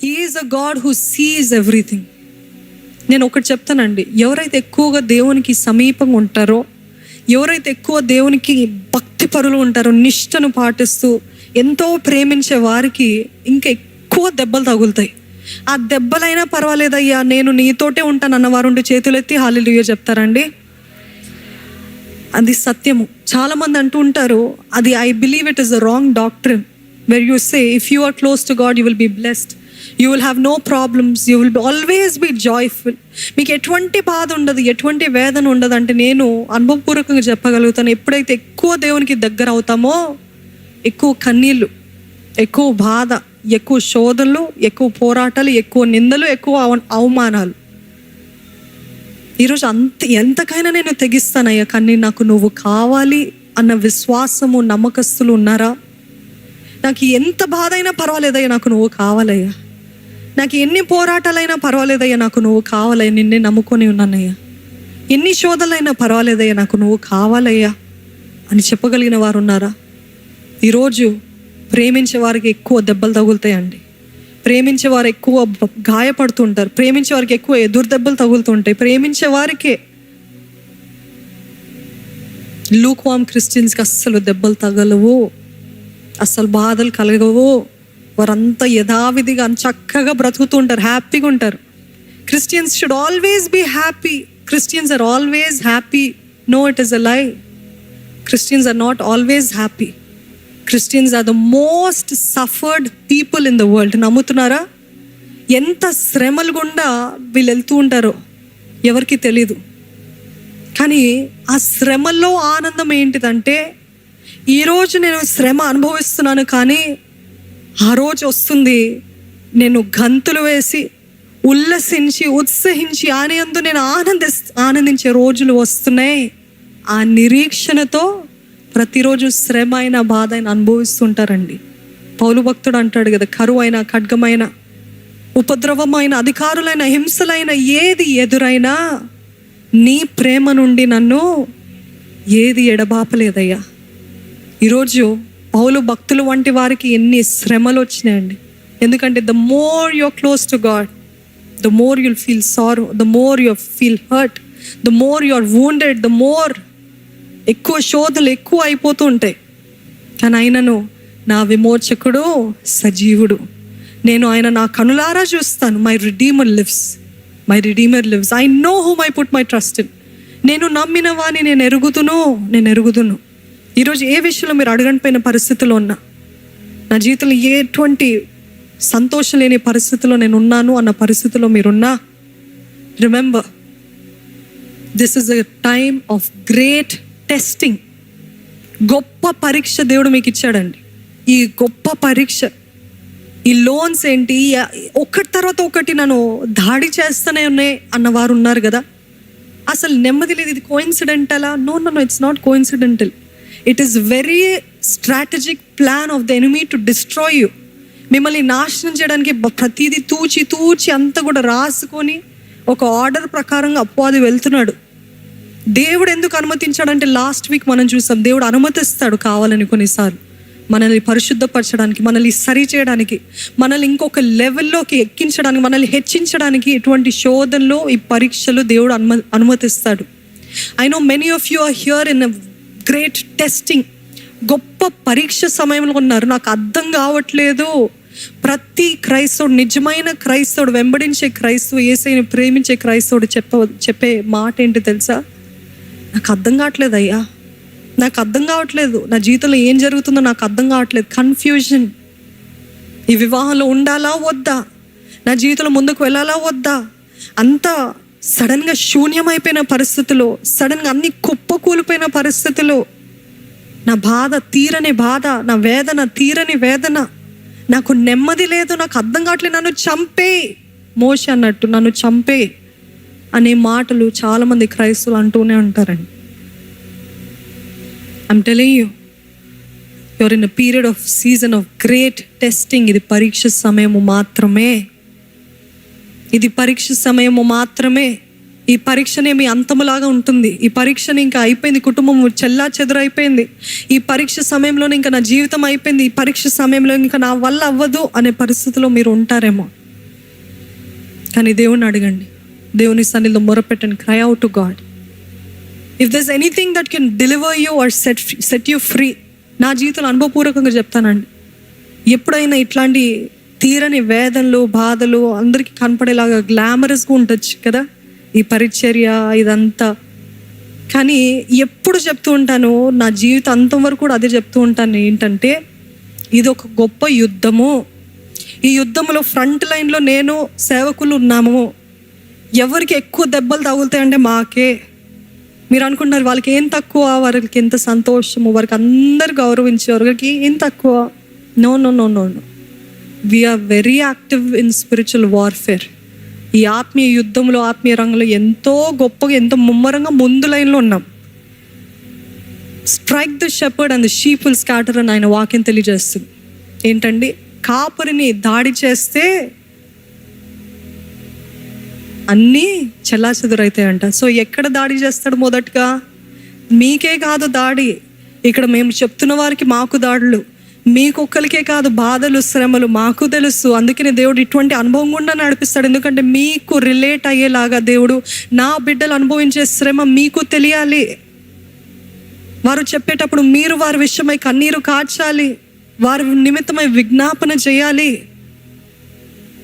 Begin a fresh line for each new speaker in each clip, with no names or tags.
Is a God who sees everything నేను ఒకటి చెప్తానండి. ఎవరైతే ఎక్కువగా దేవునికి సమీపంగా ఉంటారో ఎవరైతే ఎక్కువ దేవునికి భక్తి పరులు ఉంటారో నిష్టను పాటిస్తూ ఎంతో ప్రేమించే వారికి ఇంకా ఎక్కువ దెబ్బలు తగులుతాయి. ఆ దెబ్బలైనా పర్వాలేదయ్యా నేను నీతోటే ఉంటాను అన్నవారు చేతులెత్తి హాలిలుయ్య చెప్తారండి. అది సత్యము. చాలా మంది అంటూ ఉంటారు అది I believe it is the wrong doctor where you say if you are close to God you will be blessed you will have no problems you will always be joyful మీకు ఎటువంటి బాధ ఉండదు ఎటువంటి వేదన ఉండదు అంటే నేను అనుభవపూర్వకంగా చెప్పగలుగుతాను. ఎప్పుడైతే ఎక్కువ దేవునికి దగ్గర అవుతామో ఎక్కువ కన్నీళ్ళు ఎక్కువ బాధ ఎక్కువ శోధనలు ఎక్కువ పోరాటాలు ఎక్కువ నిందలు ఎక్కువ అవ- అవమానాలు. ఈరోజు అంత ఎంతకైనా నేను తెగిస్తానయ్యా కానీ నాకు నువ్వు కావాలి అన్న విశ్వాసము నమ్మకస్తులు ఉన్నారా? నాకు ఎంత బాధ అయినా పర్వాలేదయ్యా నాకు నువ్వు కావాలయ్యా. నాకు ఎన్ని పోరాటాలైనా పర్వాలేదయ్యా నాకు నువ్వు కావాలయ్యా నిన్నే నమ్ముకొని ఉన్నానయ్యా. ఎన్ని శోధలైనా పర్వాలేదయ్యా నాకు నువ్వు కావాలయ్యా అని చెప్పగలిగిన వారు ఉన్నారా ఈరోజు ప్రేమించే వారికి ఎక్కువ దెబ్బలు తగులుతాయండి. ప్రేమించే వారు ఎక్కువ గాయపడుతుంటారు. ప్రేమించే వారికి ఎక్కువ ఎదురు దెబ్బలు తగులుతుంటాయి. ప్రేమించే వారికే లూక్వామ్ క్రిస్టియన్స్కి అస్సలు దెబ్బలు తగలవు. అస్సలు బాధలు కలగవు. వారంతా యథావిధిగా చక్కగా బ్రతుకుతూ ఉంటారు హ్యాపీగా ఉంటారు. Christians should always be happy Christians are always happy no it is a lie Christians are not always happy Christians are the most suffered people in the world నమ్ముతున్నారా? ఎంత శ్రమలు గుండా వీళ్ళు వెళ్తూ ఉంటారో ఎవరికి తెలీదు. కానీ ఆ శ్రమల్లో ఆనందం ఏంటిదంటే ఈరోజు నేను శ్రమ అనుభవిస్తున్నాను కానీ ఆ రోజు వస్తుంది. నేను గంతులు వేసి ఉల్లసించి ఉత్సహించి ఆనందు నేను ఆనంది ఆనందించే రోజులు వస్తున్నాయి. ఆ నిరీక్షణతో ప్రతిరోజు శ్రమ అయిన బాధ అయిన అనుభవిస్తుంటారండి. పౌలు భక్తుడు అంటాడు కదా కరువు అయినా ఖడ్గమైన ఉపద్రవమైన అధికారులైన హింసలైన ఏది ఎదురైనా నీ ప్రేమ నుండి నన్ను ఏది ఎడబాపలేదయ్యా. ఈరోజు పౌలు భక్తులు వంటి వారికి ఎన్ని శ్రమలు వచ్చినాయండి. ఎందుకంటే the more you're close to God the more you'll feel sorrow the more you're feel hurt the more you're wounded the more ఎక్కువ శోధలు ఎక్కువ అయిపోతూ ఉంటాయి. కానీ ఆయనను నా విమోచకుడు సజీవుడు. నేను ఆయన నా కనులారా చూస్తాను. My redeemer lives my redeemer lives I know whom I put my trust in నేను నమ్మిన వాని నేను ఎరుగుతును నేను ఎరుగుతును ఈరోజు ఏ విషయంలో మీరు అడగనిపోయిన పరిస్థితిలో ఉన్నా నా జీవితంలో ఎటువంటి సంతోషం లేని పరిస్థితిలో నేను ఉన్నాను అన్న పరిస్థితిలో మీరున్నా remember this is a time of great testing గొప్ప పరీక్ష దేవుడు మీకు ఇచ్చాడండి. ఈ గొప్ప పరీక్ష ఈ లోన్స్ ఏంటి ఒకటి తర్వాత ఒకటి నన్ను దాడి చేస్తూనే ఉన్నాయి అన్నవారు ఉన్నారు కదా. అసలు నెమ్మది లేదు ఇది కోయిన్సిడెంటలా no no it's not coincidental it is very strategic plan of the enemy to destroy you మిమ్మల్ని నాశనం చేయడానికి ప్రతిదీ తూచి తూచి అంతా కూడా రాసుకొని ఒక ఆర్డర్ ప్రకారంగా అప్పవాది వెళ్తున్నాడు. దేవుడు ఎందుకు అనుమతించాడంటే లాస్ట్ వీక్ మనం చూసాం దేవుడు అనుమతిస్తాడు కావాలని కొన్నిసార్లు. మనల్ని పరిశుద్ధపరచడానికి మనల్ని సరి చేయడానికి మనల్ని ఇంకొక లెవెల్లోకి ఎక్కించడానికి మనల్ని హెచ్చించడానికి ఇటువంటి శోధనలో ఈ పరీక్షలు దేవుడు అనుమ అనుమతిస్తాడు. I know many of you are here in great testing గొప్ప పరీక్ష సమయంలో ఉన్నారు. నాకు అర్థం కావట్లేదు. ప్రతి క్రైస్తవుడు నిజమైన క్రైస్తవుడు వెంబడించే క్రైస్తవు ఏసైని ప్రేమించే క్రైస్తవుడు చెప్ప చెప్పే మాట ఏంటి తెలుసా? నాకు అర్థం కావట్లేదు అయ్యా. నాకు అర్థం కావట్లేదు. నా జీవితంలో ఏం జరుగుతుందో నాకు అర్థం కావట్లేదు. కన్ఫ్యూజన్. ఈ వివాహంలో ఉండాలా వద్దా? నా జీవితంలో ముందుకు వెళ్ళాలా వద్దా? అంతా సడన్గా శూన్యమైపోయిన పరిస్థితిలో సడన్గా అన్ని కుప్పకూలిపోయిన పరిస్థితిలో నా బాధ తీరని బాధ నా వేదన తీరని వేదన నాకు నెమ్మది లేదు నాకు అర్థం కావట్లేదు నన్ను చంపే. మోష అన్నట్టు నన్ను చంపే అనే మాటలు చాలామంది క్రైస్తవులు అంటూనే ఉంటారండి. I'm telling you you're in a period of season of great testing ఇది పరీక్ష సమయము మాత్రమే. ఇది పరీక్ష సమయము మాత్రమే. ఈ పరీక్షనే మీ అంతములాగా ఉంటుంది. ఈ పరీక్షని ఇంకా అయిపోయింది. కుటుంబం చెల్లా చెదురైపోయింది ఈ పరీక్ష సమయంలోనే ఇంకా నా జీవితం అయిపోయింది. ఈ పరీక్ష సమయంలో ఇంకా నా వల్ల అవ్వదు అనే పరిస్థితిలో మీరు ఉంటారేమో. కానీ దేవుని అడగండి. దేవుని సన్నిధిలో మొరపెట్టండి. Cry out to God if there's anything that can deliver you or set set you free నా జీవితంలో అనుభవపూర్వకంగా చెప్తానండి. ఎప్పుడైనా ఇట్లాంటి తీరని వేదనలు బాధలు అందరికీ కనపడేలాగా గ్లామరస్గా ఉండొచ్చు కదా? ఈ పరిచర్య ఇదంతా. కానీ ఎప్పుడు చెప్తూ ఉంటాను నా జీవితం అంతం వరకు కూడా అదే చెప్తూ ఉంటాను ఏంటంటే ఇది ఒక గొప్ప యుద్ధము. ఈ యుద్ధంలో ఫ్రంట్ లైన్లో నేను సేవకులు ఉన్నాము. ఎవరికి ఎక్కువ దెబ్బలు తగులుతాయంటే మాకే. మీరు అనుకుంటున్నారు వాళ్ళకి ఏం తక్కువ? వారికి ఎంత సంతోషము? వారికి అందరు గౌరవించే వారికి ఏం తక్కువ? No no no no no. We're very active in spiritual warfare ఈ ఆత్మీయ యుద్ధంలో ఆత్మీయ రంగంలో ఎంతో గొప్పగా ఎంతో ముమ్మరంగా ముందు లైన్లో ఉన్నాం. Strike the shepherd and the sheep will scatter అని ఆయన వాక్యం తెలియజేస్తుంది. ఏంటండి? కాపరిని దాడి చేస్తే అన్నీ చెల్లాచెదురైతాయంట. సో ఎక్కడ దాడి చేస్తాడు మొదటగా? మీకే కాదు దాడి. ఇక్కడ మేము చెప్తున్న వారికి మాకు దాడులు. మీకొక్కరికే కాదు బాధలు శ్రమలు మాకు తెలుసు. అందుకనే దేవుడు ఇటువంటి అనుభవం గుండా నడిపిస్తాడు. ఎందుకంటే మీకు రిలేట్ అయ్యేలాగా దేవుడు నా బిడ్డలు అనుభవించే శ్రమ మీకు తెలియాలి. వారు చెప్పేటప్పుడు మీరు వారి విషయమై కన్నీరు కార్చాలి. వారి నిమిత్తమై విజ్ఞాపన చేయాలి.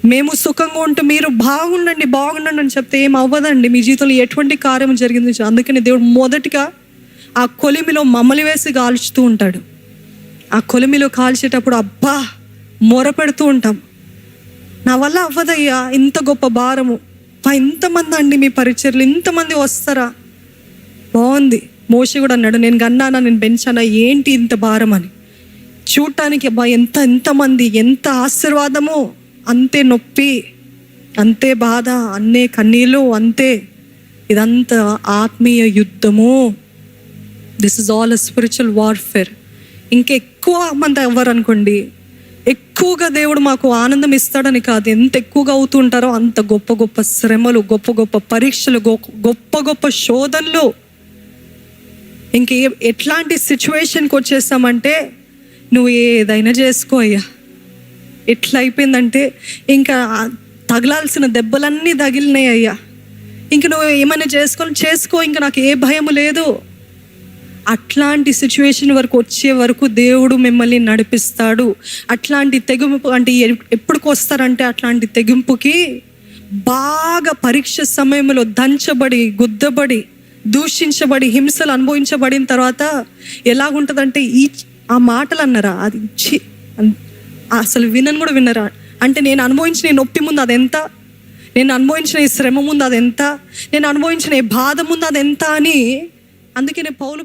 మేము సుఖంగా ఉంటూ మీరు బాగుండండి బాగుండండి అని చెప్తే ఏం అవ్వదండి. మీ జీవితంలో ఎటువంటి కార్యం జరిగింది? అందుకని దేవుడు మొదటిగా ఆ కొలిమిలో మమ్మలి వేసి కాల్చుతూ ఉంటాడు. ఆ కొలిమిలో కాల్చేటప్పుడు అబ్బా మొర పెడుతూ ఉంటాం. నా వల్ల అవ్వదయ్యా ఇంత గొప్ప భారము. ఇంతమంది అండి మీ పరిచర్లు ఇంతమంది వస్తారా? బాగుంది. మోషి కూడా అన్నాడు నేను గన్నానా నేను పెంచానా ఏంటి ఇంత భారం అని. చూడటానికి అబ్బా ఎంత ఎంతమంది ఎంత ఆశీర్వాదమో అంతే నొప్పి అంతే బాధ అన్నే కన్నీళ్ళు అంతే. ఇదంతా ఆత్మీయ యుద్ధము. This is all a spiritual warfare ఇంకెక్కువ మంది ఎవ్వరు అనుకోండి ఎక్కువగా దేవుడు మాకు ఆనందం ఇస్తాడని కాదు. ఎంత ఎక్కువగా అవుతూ ఉంటారో అంత గొప్ప గొప్ప శ్రమలు గొప్ప గొప్ప పరీక్షలు గొ- గొప్ప గొప్ప శోధనలు. ఇంకే ఎట్లాంటి సిచ్యువేషన్కి వచ్చేస్తామంటే నువ్వు ఏదైనా చేసుకో అయ్యా. ఎట్లా అయిపోయిందంటే ఇంకా తగలాల్సిన దెబ్బలన్నీ తగిలినాయి అయ్యా. ఇంక నువ్వు ఏమైనా చేసుకోవాలి చేసుకో ఇంకా నాకు ఏ భయం లేదు. అట్లాంటి సిచ్యువేషన్ వరకు వచ్చే వరకు దేవుడు మిమ్మల్ని నడిపిస్తాడు. అట్లాంటి తెగింపు అంటే ఎప్పటికి వస్తారంటే అట్లాంటి తెగింపుకి బాగా పరీక్ష సమయంలో దంచబడి గుద్దబడి దూషించబడి హింసలు అనుభవించబడిన తర్వాత ఎలాగుంటుందంటే ఈ ఆ మాటలు అన్నారా అది ఇచ్చి అసలు వినను కూడా విన్నరా అంటే నేను అనుభవించిన ఈ నొప్పి ముందు అదెంత నేను అనుభవించిన ఈ శ్రమ ముందు అదెంత నేను అనుభవించిన ఈ బాధ ముందు అదెంత అని అందుకే నేను పౌలు